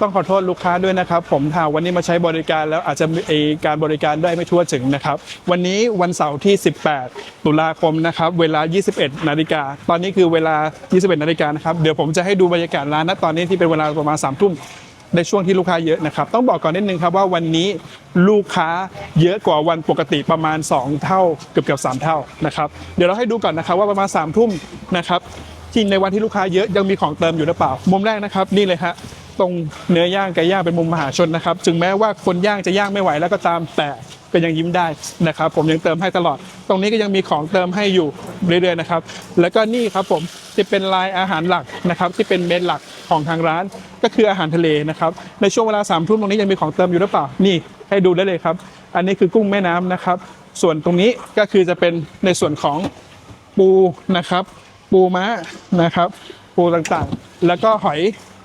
ต้องขอโทษลูกค้าด้วยนะครับ ผมถ้าวันนี้มาใช้บริการแล้วอาจจะมีการบริการได้ไม่ทั่วถึงนะครับ วันนี้วันเสาร์ที่ 18 ตุลาคมนะครับ เวลา 21 นาฬิกา ตอนนี้คือเวลา 21 นาฬิกานะครับ เดี๋ยวผมจะให้ดูบรรยากาศร้านณตอนนี้ที่เป็นเวลาประมาณ3ทุ่มในช่วงที่ลูกค้าเยอะนะครับ ต้องบอกก่อนนิดนึงครับว่าวันนี้ลูกค้าเยอะกว่าวันปกติประมาณ 2 เท่าเกือบเกือบสเท่านะครับ เดี๋ยวเราให้ดูก่อนนะครับว่าประมาณ3ามทุ่มนะครับที่ในวันที่ลูกค้าเยอะยังมีของเติมอยู่หรือเปล่า มุมแรกนะครับนี่เลยฮะ ตรงเนื้อย่างไก่ย่างเป็นมุมมหาชนนะครับจึงแม้ว่าคนย่างจะย่างไม่ไหวแล้วก็ตามแต่ก็ยังยิ้มได้นะครับ ผมยังเติมให้ตลอด ตรงนี้ก็ยังมีของเติมให้อยู่เรื่อยๆนะครับ แล้วก็นี่ครับผมที่เป็นลายอาหารหลักนะครับ ที่เป็นเมนหลักของทางร้านก็คืออาหารทะเลนะครับ ในช่วงเวลาสามทุ่มตรงนี้ยังมีของเติมอยู่หรือเปล่านี่ให้ดูได้เลยครับ อันนี้คือกุ้งแม่น้ำนะครับ ส่วนตรงนี้ก็คือจะเป็นในส่วนของปูนะครับ ปูม้านะครับ ปูต่างๆ แล้วก็หอย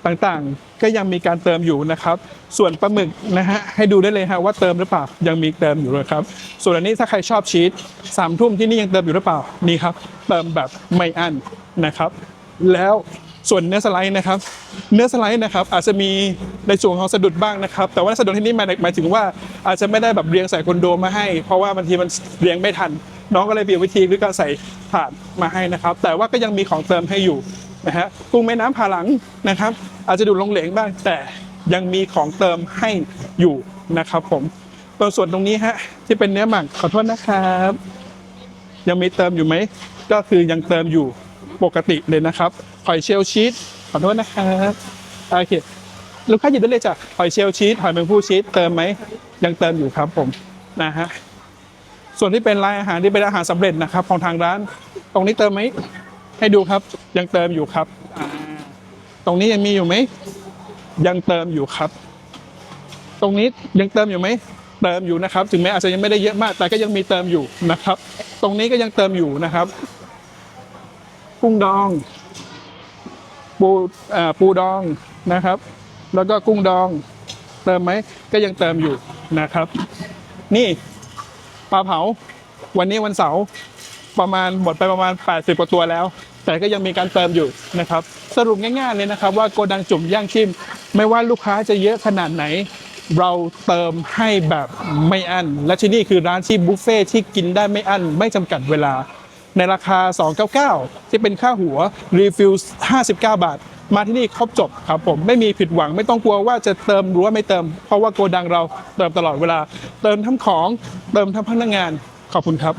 ต่างๆ ก็ยังมีการเติมอยู่นะครับ ส่วนปลาหมึกนะฮะให้ดูได้เลยฮะว่าเติมหรือเปล่ายังมีเติมอยู่เลยครับ ส่วนอันนี้ถ้าใครชอบชีสสามทุ่มที่นี่ยังเติมอยู่หรือเปล่านี่ครับ เติมแบบไม่อั้นนะครับ แล้วส่วนเนื้อสไลด์นะครับ เนื้อสไลด์นะครับอาจจะมีในส่วนของสะดุดบ้างนะครับ แต่ว่าสะดุดที่นี่หมายหมายถึงว่าอาจจะไม่ได้แบบเรียงใส่คอนโดมาให้ เพราะว่าบางทีมันเรียงไม่ทัน น้องก็เลยเปลี่ยนวิธีด้วยการใส่ถาดมาให้นะครับ แต่ว่าก็ยังมีของเติมให้อยู่ นะฮะกุ้งแม่น้ำผาหลังนะครับ อาจจะดูลงเหลงบ้างแต่ยังมีของเติมให้อยู่นะครับผมตรงส่วนตรงนี้ฮะที่เป็นเนื้อหมักขอโทษนะครับ ยังมีเติมอยู่ไหมก็คือยังเติมอยู่ปกติเลยนะครับหอยเชลล์ชีสขอโทษนะครับโอเคลูกค้าหยิบได้เลยจ้ะหอยเชลล์ชีสหอยแมงผู้ชีสเติมไหมยังเติมอยู่ครับผมนะฮะส่วนที่เป็นรายอาหารที่เป็นอาหารสำเร็จนะครับของทางร้าน ตรงนี้เติมไหม ให้ดูครับยังเติมอยู่ครับ ตรงนี้ยังมีอยู่ไหม ยังเติมอยู่ครับ ตรงนี้ยังเติมอยู่ไหม เติมอยู่นะครับ ถึงแม้อาจจะยังไม่ได้เยอะมาก แต่ก็ยังมีเติมอยู่นะครับ ตรงนี้ก็ยังเติมอยู่นะครับกุ้งดอง ปูอ่าปูดองนะครับ แล้วก็กุ้งดอง เติมไหมก็ยังเติมอยู่นะครับ นี่ปลาเผา วันนี้วันเสาร์ ประมาณหมดไปประมาณ 80 กว่าตัวแล้ว แต่ก็ยังมีการเติมอยู่นะครับ สรุปง่ายๆเลยนะครับ ว่าโกดังจุ่มย่างชิม ไม่ว่าลูกค้าจะเยอะขนาดไหน เราเติมให้แบบไม่อั้น และที่นี่คือร้านที่บุฟเฟ่ที่กินได้ไม่อั้น ไม่จำกัดเวลา ในราคา 299 ที่เป็นค่าหัวรีฟิล59 บาท มาที่นี่ครบจบครับผมไม่มีผิดหวังไม่ต้องกลัวว่าจะเติมหรือว่าไม่เติม เพราะว่าโกดังเราเติมตลอดเวลา เติมทั้งของเติมทั้งพนักงานขอบคุณครับ